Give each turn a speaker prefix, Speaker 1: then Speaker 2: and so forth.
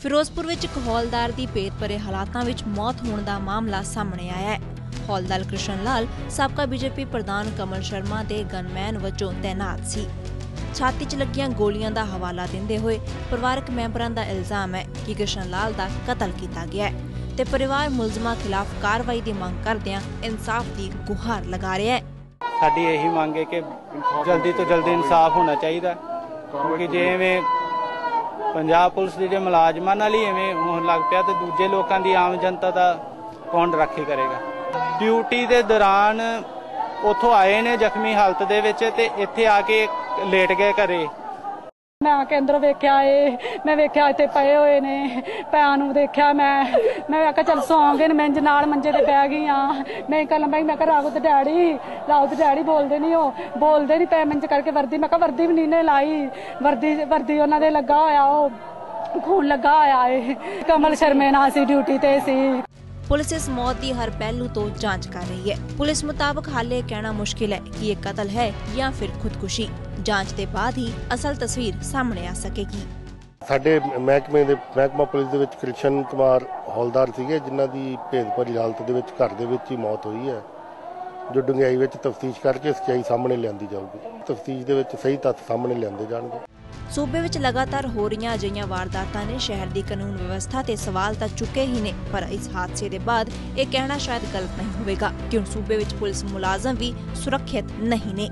Speaker 1: ਫਿਰੋਜ਼ਪੁਰ ਵਿੱਚ ਇੱਕ ਹੌਲਦਾਰ ਦੀ ਭੇਤ ਭਰੇ ਹਾਲਾਤਾਂ ਵਿੱਚ ਮੌਤ ਹੋਣ ਦਾ ਮਾਮਲਾ ਸਾਹਮਣੇ ਆਇਆ ਹੈ। ਹੌਲਦਾਰ ਕ੍ਰਿਸ਼ਨ ਲਾਲ, ਸਾਬਕਾ ਬੀਜੇਪੀ ਪ੍ਰਧਾਨ ਕਮਲ ਸ਼ਰਮਾ ਦੇ ਗਨਮੈਨ ਵਜੋਂ ਤੈਨਾਤ ਸੀ। ਛਾਤੀ 'ਚ ਲੱਗੀਆਂ ਗੋਲੀਆਂ ਦਾ ਹਵਾਲਾ ਦਿੰਦੇ ਹੋਏ ਪਰਿਵਾਰਕ ਮੈਂਬਰਾਂ ਦਾ ਇਲਜ਼ਾਮ ਹੈ ਕਿ ਕ੍ਰਿਸ਼ਨ ਲਾਲ ਦਾ ਕਤਲ ਕੀਤਾ ਗਿਆ ਹੈ ਤੇ ਪਰਿਵਾਰ ਮੁਲਜ਼ਮਾਂ ਖਿਲਾਫ ਕਾਰਵਾਈ ਦੀ ਮੰਗ ਕਰਦਿਆਂ ਇਨਸਾਫ ਦੀ ਗੁਹਾਰ ਲਗਾ ਰਿਹਾ ਹੈ।
Speaker 2: ਸਾਡੀ ਇਹੀ ਮੰਗ ਹੈ ਕਿ ਜਲਦੀ ਤੋਂ ਜਲਦੀ ਇਨਸਾਫ ਹੋਣਾ ਚਾਹੀਦਾ ਕਿਉਂਕਿ ਜੇ ਪੰਜਾਬ ਪੁਲਿਸ ਦੇ ਜੇ ਮੁਲਾਜ਼ਮਾਂ ਨਾਲ ਹੀ ਐਵੇਂ ਹੋਣ ਲੱਗ ਪਿਆ ਤੇ ਦੂਜੇ ਲੋਕਾਂ ਦੀ ਆਮ ਜਨਤਾ ਦਾ ਕੌਣ ਰਾਖੀ ਕਰੇਗਾ? ਡਿਊਟੀ ਦੇ ਦੌਰਾਨ ਉਥੋਂ ਆਏ ਨੇ ਜ਼ਖਮੀ ਹਾਲਤ ਦੇ ਵਿੱਚ ਤੇ ਇੱਥੇ ਆ ਕੇ ਲੇਟ ਗਏ ਘਰੇ।
Speaker 3: ਮੈਂ ਆ ਕੇ ਅੰਦਰੋਂ ਵੇਖਿਆ ਏ, ਮੈਂ ਵੇਖਿਆ ਇੱਥੇ ਪਏ ਹੋਏ ਨੇ ਪਿਆਂ ਨੂੰ ਦੇਖਿਆ ਮੈਂ। ਮੈਂ ਆਖਿਆ, ਚੱਲ ਸੌਂਗੇ ਨੇ, ਮੈਂ ਨਾਲ ਮੰਜੇ ਤੇ ਬਹਿ ਗਈ ਆ। ਮੈਂ ਕੱਲ ਬਾਈ ਮੈਂ ਕਿਹਾ ਰਾਉਤ ਡੈਡੀ ਰਾਉਤ ਡੈਡੀ ਬੋਲਦੇ ਨਹੀਂ ਉਹ, ਬੋਲਦੇ ਨਹੀਂ ਪੈ ਮੰਜ ਕਰਕੇ ਵਰਦੀ, ਮੈਂ ਕਿਹਾ, ਵਰਦੀ ਵੀ ਨਹੀਂ ਨੇ ਲਾਈ। ਵਰਦੀ ਵਰਦੀ ਉਹਨਾਂ ਦੇ ਲੱਗਾ ਹੋਇਆ, ਉਹ ਖੂਨ ਲੱਗਾ ਹੋਇਆ ਏ। ਕਮਲ ਸ਼ਰਮੇ ਨਾਲ ਸੀ ਡਿਊਟੀ ਤੇ ਸੀ।
Speaker 1: ਪੁਲਿਸ ਇਸ ਮੌਤ ਦੀ ਹਰ ਪਹਿਲੂ ਤੋਂ ਜਾਂਚ ਕਰ ਰਹੀ ਹੈ। ਪੁਲਿਸ ਮੁਤਾਬਕ ਹਾਲੇ ਕਹਿਣਾ ਮੁਸ਼ਕਿਲ ਹੈ ਕਿ ਇਹ ਕਤਲ ਹੈ ਜਾਂ ਫਿਰ ਖੁਦਕੁਸ਼ੀ। ਜਾਂਚ ਦੇ ਬਾਅਦ ਹੀ ਅਸਲ ਤਸਵੀਰ ਸਾਹਮਣੇ ਆ ਸਕੇਗੀ।
Speaker 4: ਸਾਡੇ ਮਹਿਕਮੇ ਦੇ ਮਹਿਕਮਾ ਪੁਲਿਸ ਦੇ ਵਿੱਚ ਕ੍ਰਿਸ਼ਨ ਕੁਮਾਰ ਹੌਲਦਾਰ ਸੀਗੇ, ਜਿਨ੍ਹਾਂ ਦੀ ਭੇਦ ਭਰੀ ਹਾਲਤ ਦੇ ਵਿੱਚ ਘਰ ਦੇ ਵਿੱਚ ਹੀ ਮੌਤ ਹੋਈ ਹੈ। ਜੋ ਡੂੰਘਾਈ ਵਿੱਚ ਤਫਤੀਸ਼ ਕਰਕੇ ਸੱਚਾਈ ਸਾਹਮਣੇ ਲਿਆਂਦੀ ਜਾਊਗੀ। ਤਫਤੀਸ਼ ਦੇ ਵਿੱਚ ਸਹੀ ਤੱਥ ਸਾਹਮਣੇ ਲਿਆਂਦੇ ਜਾਣਗੇ।
Speaker 1: ਸੂਬੇ ਵਿੱਚ ਲਗਾਤਾਰ ਹੋ ਰਹੀਆਂ ਅਜਿਹੀਆਂ ਵਾਰਦਾਤਾਂ ਨੇ ਸ਼ਹਿਰ ਦੀ ਕਾਨੂੰਨ ਵਿਵਸਥਾ ਤੇ ਸਵਾਲ ਤਾਂ ਚੁੱਕੇ ਹੀ ਨੇ, ਪਰ ਇਸ ਹਾਦਸੇ ਦੇ ਬਾਅਦ ਇਹ ਕਹਿਣਾ ਸ਼ਾਇਦ ਗਲਤ ਨਹੀਂ ਹੋਵੇਗਾ ਕਿ ਹੁਣ ਸੂਬੇ ਵਿੱਚ ਪੁਲਿਸ ਮੁਲਾਜ਼ਮ ਵੀ ਸੁਰੱਖਿਅਤ ਨਹੀਂ ਨੇ।